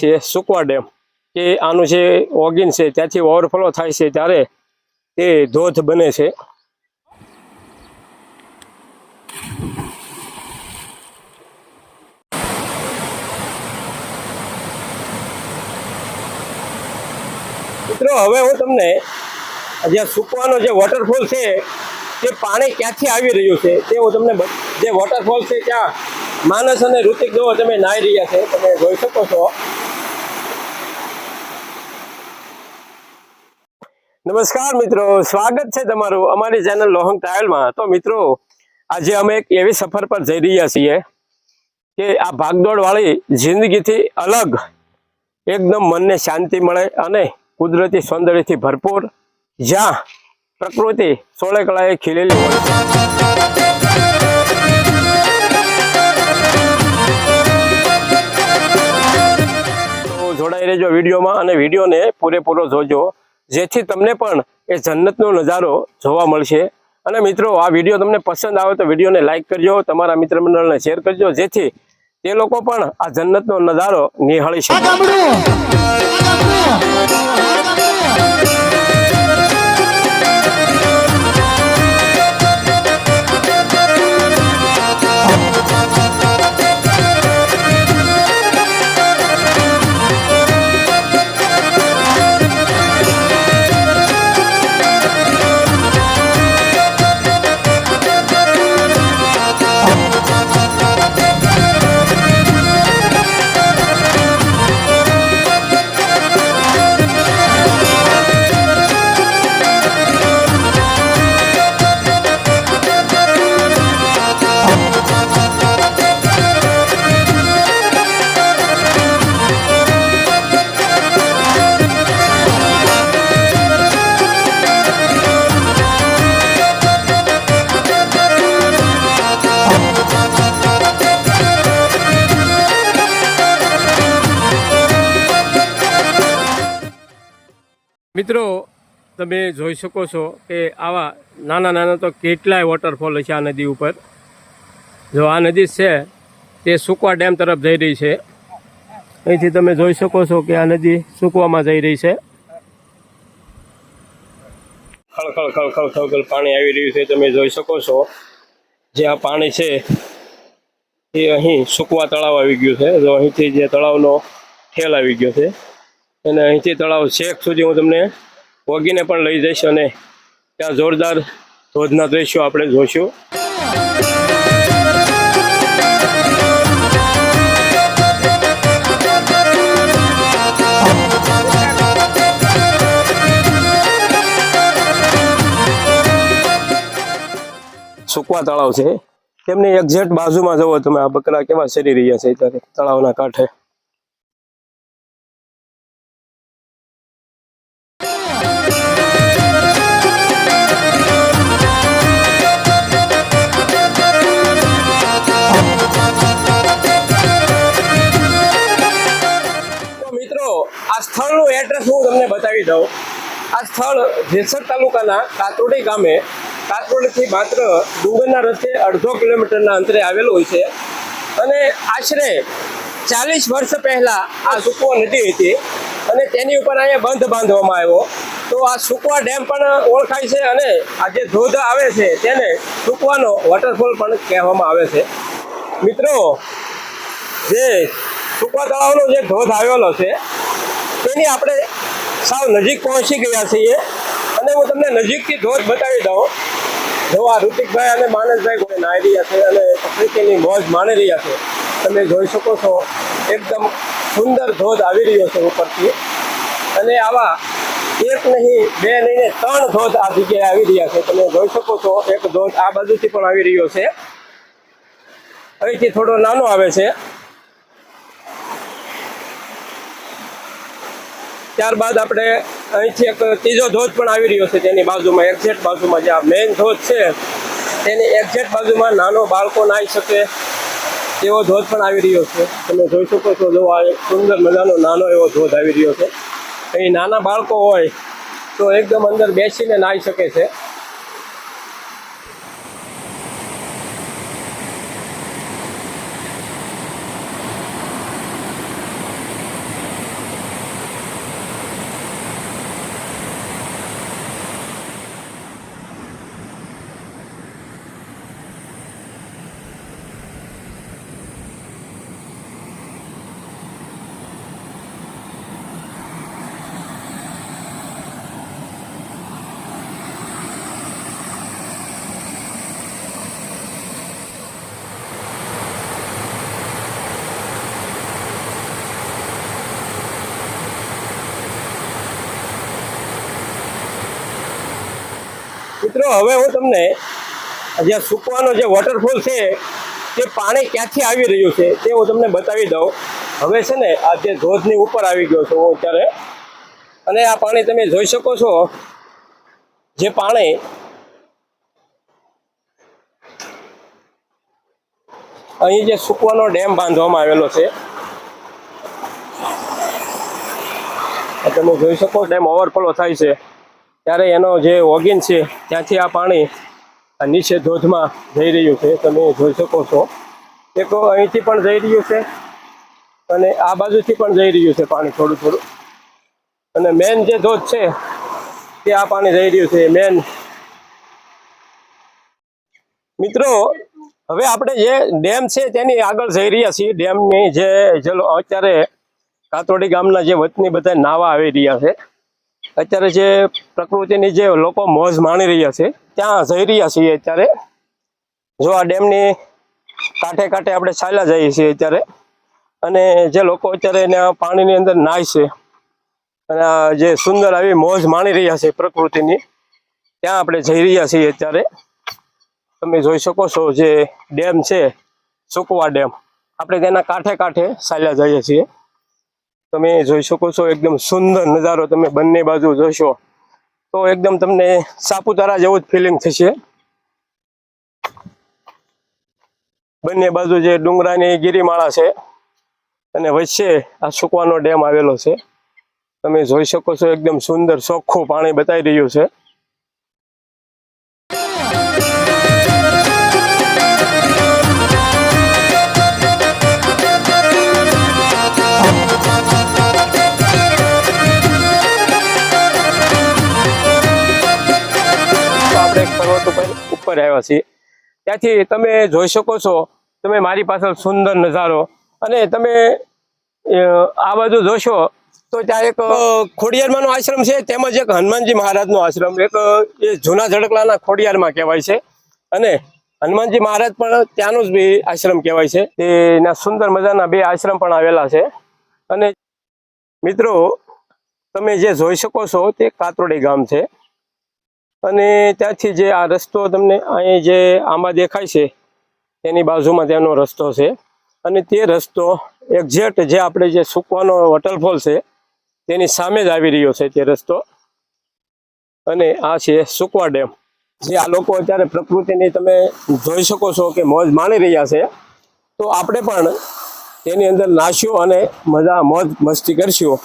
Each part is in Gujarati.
છે સુકવા ડેમ. કે આનું જે ઓગિન છે, ત્યાંથી ઓવરફ્લો થાય છે ત્યારે તે ધોધ બને છે. મિત્રો, હવે હું તમને જે સુકવાનો જે વોટરફોલ છે, તે પાણી ક્યાંથી આવી રહ્યું છે, તે હું તમને જે વોટરફોલ છે, ત્યાં માનસ અને ઋતિક જેવો તમે નાહી રહ્યા છે, તમે જોઈ શકો છો. નમસ્કાર મિત્રો, સ્વાગત છે તમારું અમારી ચેનલ લોહંગ ટ્રાવેલમાં તો મિત્રો, આજે અમે એક એવી સફર પર જઈ રહ્યા છીએ કે આ ભાગદોડવાળી જિંદગીથી અલગ, એકદમ મનને શાંતિ મળે અને કુદરતી સૌંદર્યથી ભરપૂર, જ્યાં પ્રકૃતિ સોળે કળાએ ખીલેલી હોય તો જોડાઈ રહેજો વિડીયોમાં અને વિડીયોને પૂરેપૂરો જોજો. જેથી તમને પણ એ જન્નતનો નજારો જોવા મળશે. અને મિત્રો, આ વીડિયો તમને પસંદ આવે તો વિડીયોને લાઇક કરજો, તમારા મિત્ર મંડળને શેર કરજો, જેથી તે લોકો પણ આ જન્નતનો નજારો નિહાળી શકે. મિત્રો, તમે જોઈ શકો છો કે આવા નાના નાના તો કેટલાય વોટરફોલ છે આ નદી ઉપર. જો આ નદી છે, તે સુકવા ડેમ તરફ જઈ રહી છે. અહીંથી તમે જોઈ શકો છો કે આ નદી સુકવામાં જઈ રહી છે. ખળખળ ખળખળ ખળખળ પાણી આવી રહ્યું છે, તમે જોઈ શકો છો. જે આ પાણી છે, એ અહીં સુકવા તળાવ આવી ગયું છે. જો અહીંથી જે તળાવનો ઠેલ આવી ગયો છે અને અહીંથી તળાવ શેખ સુધી હું તમને વગીને પણ લઈ જઈશ અને ત્યાં જોરદાર ધોધના દ્રશ્યો આપણે જોઈશું સુકવા તળાવ છે. તેમની એક્ઝેક્ટ બાજુમાં જવો તમે, આ બકરા કેવા સરી રહ્યા છે અત્યારે તળાવના કાંઠે. એડ્રેસ હું તમને બતાવી દઉં. આ સ્થળ જેસર તાલુકાના કાતરોડી ગામે, કાતરોડીથી માત્ર ડુંગરના રસ્તે અડધો કિલોમીટરના અંતરે આવેલું હોય છે. અને આશરે ચાલીસ વર્ષ પહેલાં આ સુકવા નદી હતી અને તેની ઉપર અહીંયા બંધ બાંધવામાં આવ્યો. તો આ સુકવા ડેમ પણ ઓળખાય છે અને આ જે ધોધ આવે છે તેને સુકવાનો વોટરફોલ પણ કહેવામાં આવે છે. મિત્રો, જે સુકવા તળાવનો જે ધોધ આવેલો છે, તેની આપણે સાવ નજીક પહોંચી ગયા છીએ. અને હું તમને નજીકથી ધોધ બતાવી દઉં. જો આ ઋતિકભાઈ અને માનસભાઈ કોઈ નાહી રહ્યા છે અને પ્રકૃતિની મોજ માણી રહ્યા છે, તમે જોઈ શકો છો, એકદમ સુંદર ધોધ આવી રહ્યો છે ઉપરથી. અને આવા એક નહીં, બે નહીં ત્રણ ધોધ આ જગ્યાએ આવી રહ્યા છે. તમે જોઈ શકો છો, એક ધોધ આ બાજુથી પણ આવી રહ્યો છે. અહીંથી થોડો નાનો આવે છે. ત્યારબાદ આપણે અહીંથી એક ત્રીજો ધોધ પણ આવી રહ્યો છે તેની બાજુમાં એક્ઝેક્ટ બાજુમાં જે આ મેઇન ધોધ છે, તેની એક્ઝેક્ટ બાજુમાં નાનો બાળકો નાહી શકે એવો ધોધ પણ આવી રહ્યો છે. તમે જોઈ શકો છો, જો આ એક સુંદર મજાનો નાનો એવો ધોધ આવી રહ્યો છે. અહીં નાના બાળકો હોય તો એકદમ અંદર બેસીને નાહી શકે છે. મિત્રો, હવે હું તમને જે સુકવાનો જે વોટરફોલ છે, તે પાણી ક્યાંથી આવી રહ્યું છે, તે હું તમને બતાવી દઉં. હવે છે ને, આ જે ધોધની ઉપર આવી ગયો છું હું અત્યારે. અને આ પાણી તમે જોઈ શકો છો, જે પાણી અહીં જે સુકવાનો ડેમ બાંધવામાં આવેલો છે. તમે જોઈ શકો, ડેમ ઓવરફ્લો થાય છે. ત્યારે એનો જે ઓગિન છે, ત્યાંથી આ પાણી નીચે ધોધમાં જઈ રહ્યું છે. તમે જોઈ શકો છો. એક અહીંથી પણ જઈ રહ્યું છે અને આ બાજુથી પણ જઈ રહ્યું છે પાણી થોડું થોડું. અને મેન જે ધોધ છે, તે આ પાણી જઈ રહ્યું છે. મેન મિત્રો, હવે આપણે જે ડેમ છે, તેની આગળ જઈ રહ્યા છીએ. ડેમની જે અત્યારે કાતોડી ગામના જે વતની બધા નાવા આવી રહ્યા છે. અત્યારે જે પ્રકૃતિની જે લોકો મોજ માણી રહ્યા છે, ત્યાં જઈ રહ્યા છીએ અત્યારે. જો આ ડેમની કાંઠે કાંઠે આપણે ચાલ્યા જઈએ છીએ અત્યારે. અને જે લોકો અત્યારે એના પાણીની અંદર નાય છે, અને જે સુંદર આવી મોજ માણી રહ્યા છે પ્રકૃતિની, ત્યાં આપણે જઈ રહ્યા છીએ અત્યારે. તમે જોઈ શકો છો જે ડેમ છે, સુકવા ડેમ. આપણે તેના કાંઠે કાંઠે ચાલ્યા જઈએ છીએ. તમે જોઈ શકો છો, એકદમ સુંદર નજારો તમે બંને બાજુ જોશો, તો એકદમ તમને સાપુતારા જેવું જ ફિલિંગ થશે. બંને બાજુ જે ડુંગરાની ગિરિમાળા છે, અને વચ્ચે આ સુકવાનો ડેમ આવેલો છે. તમે જોઈ શકો છો, એકદમ સુંદર, ચોખ્ખું પાણી બતાવી રહ્યું છે. ઉપર આવ્યા છીએ. ત્યાંથી તમે જોઈ શકો છો, તમે મારી પાછળ સુંદર નજારો અને તમે આ બાજુ જોશો તો ત્યાં એક ખોડિયારમાંનો આશ્રમ છે, તેમજ એક હનુમાનજી મહારાજનો આશ્રમ. એક એ જૂના ઝડકલાના ખોડિયારમાં કહેવાય છે. અને હનુમાનજી મહારાજ પણ ત્યાંનું જ બી આશ્રમ કહેવાય છે. તેના સુંદર મજાના બે આશ્રમ પણ આવેલા છે. અને મિત્રો, તમે જે જોઈ શકો છો તે કાતરોડી ગામ છે. અને ત્યાંથી જે આ રસ્તો તમને અહીં જે આમાં દેખાય છે તેની બાજુમાં તેનો રસ્તો છે. અને તે રસ્તો એક્ઝેક્ટ જે આપણે જે સૂકવાનો વોટરફોલ છે, તેની સામે જ આવી રહ્યો છે તે રસ્તો. અને આ છે સુકવા ડેમ. જે આ લોકો અત્યારે પ્રકૃતિની તમે જોઈ શકો છો કે મોજ માણી રહ્યા છે. તો આપણે પણ તેની અંદર નાશ્યો અને મજા મોજ મસ્તી કરશું.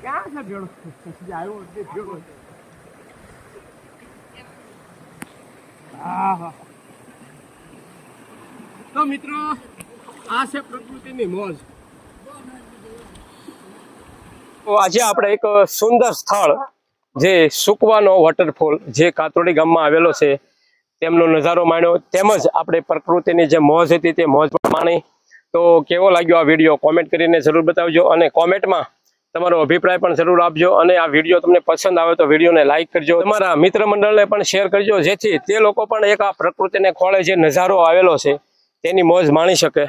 ક્યાં છે ભેળો જે આવ્યો તે ભેળો હા હા તો મિત્રો આ છે પ્રકૃતિની મોજ તો આજે આપણે એક સુંદર સ્થળ જે સુકવાનો વોટરફોલ જે કાતરોડી ગામમાં આવેલો છે, તેમનો નજારો માણ્યો. તેમજ આપણે પ્રકૃતિની જે મોજ હતી તે મોજ માણી. તો કેવો લાગ્યો આ વીડિયો? કોમેન્ટ કરીને જરૂર બતાવજો અને કોમેન્ટમાં તમારો અભિપ્રાય પણ જરૂર આપજો અને આ વીડિયો તમને પસંદ આવે તો વિડીયોને લાઇક કરજો. તમારા મિત્ર મંડળને પણ શેર કરજો જેથી તે લોકો પણ એક આ પ્રકૃતિને ખોળે જે નજારો આવેલો છે, તેની મોજ માણી શકે.